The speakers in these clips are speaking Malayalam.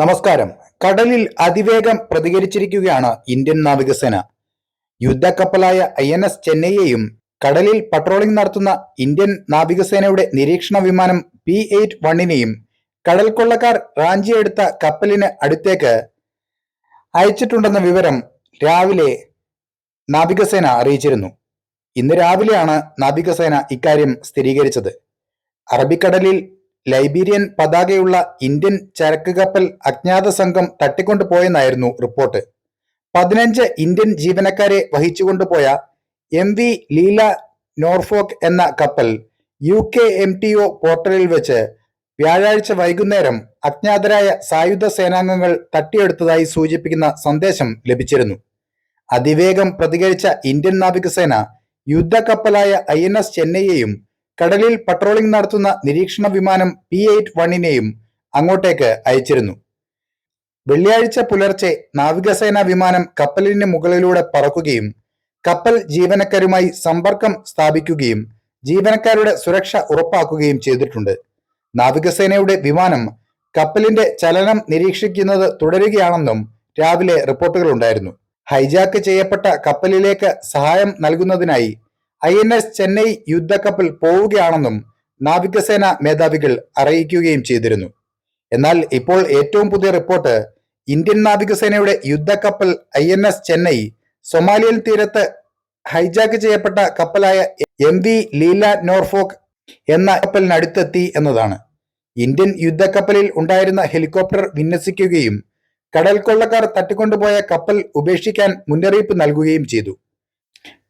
നമസ്കാരം. കടലിൽ അതിവേഗം പ്രതികരിച്ചിരിക്കുകയാണ് ഇന്ത്യൻ നാവികസേന. യുദ്ധക്കപ്പലായ ഐ എൻ എസ് ചെന്നൈയെയും കടലിൽ പട്രോളിംഗ് നടത്തുന്ന ഇന്ത്യൻ നാവികസേനയുടെ നിരീക്ഷണ വിമാനം പി എയ്റ്റ് വണ്ണിനെയും കടൽ കൊള്ളക്കാർ റാഞ്ചിയെടുത്ത കപ്പലിന് അടുത്തേക്ക് അയച്ചിട്ടുണ്ടെന്ന വിവരം രാവിലെ നാവികസേന അറിയിച്ചിരുന്നു. ഇന്ന് രാവിലെയാണ് നാവികസേന ഇക്കാര്യം സ്ഥിരീകരിച്ചത്. അറബിക്കടലിൽ ലൈബീരിയൻ പതാകയുള്ള ഇന്ത്യൻ ചരക്ക് കപ്പൽ അജ്ഞാത സംഘം തട്ടിക്കൊണ്ടുപോയെന്നായിരുന്നു റിപ്പോർട്ട്. പതിനഞ്ച് ഇന്ത്യൻ ജീവനക്കാരെ വഹിച്ചുകൊണ്ടുപോയ എം വി ലീല നോർഫോക്ക് എന്ന കപ്പൽ U K M T O പോർട്ടലിൽ വെച്ച് വ്യാഴാഴ്ച വൈകുന്നേരം അജ്ഞാതരായ സായുധ സേനാംഗങ്ങൾ തട്ടിയെടുത്തതായി സൂചിപ്പിക്കുന്ന സന്ദേശം ലഭിച്ചിരുന്നു. അതിവേഗം പ്രതികരിച്ച ഇന്ത്യൻ നാവികസേന യുദ്ധക്കപ്പലായ ഐ എൻ എസ് ചെന്നൈയെയും കടലിൽ പട്രോളിംഗ് നടത്തുന്ന നിരീക്ഷണ വിമാനം പി എയ്റ്റ് വണ്ണിനെയും അങ്ങോട്ടേക്ക് അയച്ചിരുന്നു. വെള്ളിയാഴ്ച പുലർച്ചെ നാവികസേനാ വിമാനം കപ്പലിന് മുകളിലൂടെ പറക്കുകയും കപ്പൽ ജീവനക്കാരുമായി സമ്പർക്കം സ്ഥാപിക്കുകയും ജീവനക്കാരുടെ സുരക്ഷ ഉറപ്പാക്കുകയും ചെയ്തിട്ടുണ്ട്. നാവികസേനയുടെ വിമാനം കപ്പലിന്റെ ചലനം നിരീക്ഷിക്കുന്നത് തുടരുകയാണെന്നും രാവിലെ റിപ്പോർട്ടുകൾ ഉണ്ടായിരുന്നു ഹൈജാക്ക് ചെയ്യപ്പെട്ട കപ്പലിലേക്ക് സഹായം നൽകുന്നതിനായി ഐ എൻ എസ് ചെന്നൈ യുദ്ധക്കപ്പൽ പോവുകയാണെന്നും നാവികസേന മേധാവികൾ അറിയിക്കുകയും ചെയ്തിരുന്നു. എന്നാൽ ഇപ്പോൾ ഏറ്റവും പുതിയ റിപ്പോർട്ട് ഇന്ത്യൻ നാവികസേനയുടെ യുദ്ധക്കപ്പൽ I N S Chennai Somalian തീരത്ത് ഹൈജാക്ക് ചെയ്യപ്പെട്ട കപ്പലായ എം വി ലീല നോർഫോക്ക് എന്ന കപ്പലിനടുത്തെത്തി എന്നതാണ്. ഇന്ത്യൻ യുദ്ധക്കപ്പലിൽ ഉണ്ടായിരുന്ന ഹെലികോപ്റ്റർ വിന്യസിക്കുകയും കടൽ കൊള്ളക്കാർ തട്ടിക്കൊണ്ടുപോയ കപ്പൽ ഉപേക്ഷിക്കാൻ മുന്നറിയിപ്പ് നൽകുകയും ചെയ്തു.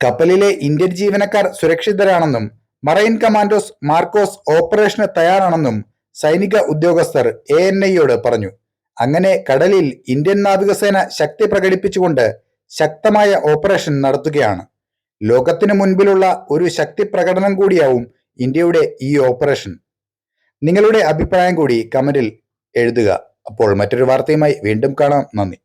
കപ്പലിലെ ഇന്ത്യൻ ജീവനക്കാർ സുരക്ഷിതരാണെന്നും മറൈൻ കമാൻഡോസ് മാർക്കോസ് ഓപ്പറേഷന് തയ്യാറാണെന്നും സൈനിക ഉദ്യോഗസ്ഥർ എ എൻ ഐയോട് പറഞ്ഞു. അങ്ങനെ കടലിൽ ഇന്ത്യൻ നാവികസേന ശക്തി പ്രകടിപ്പിച്ചുകൊണ്ട് ശക്തമായ ഓപ്പറേഷൻ നടത്തുകയാണ്. ലോകത്തിനു മുൻപിലുള്ള ഒരു ശക്തി പ്രകടനം കൂടിയാവും ഇന്ത്യയുടെ ഈ ഓപ്പറേഷൻ നിങ്ങളുടെ അഭിപ്രായം കൂടി കമന്റിൽ എഴുതുക. അപ്പോൾ മറ്റൊരു വാർത്തയുമായി വീണ്ടും കാണാം. നന്ദി.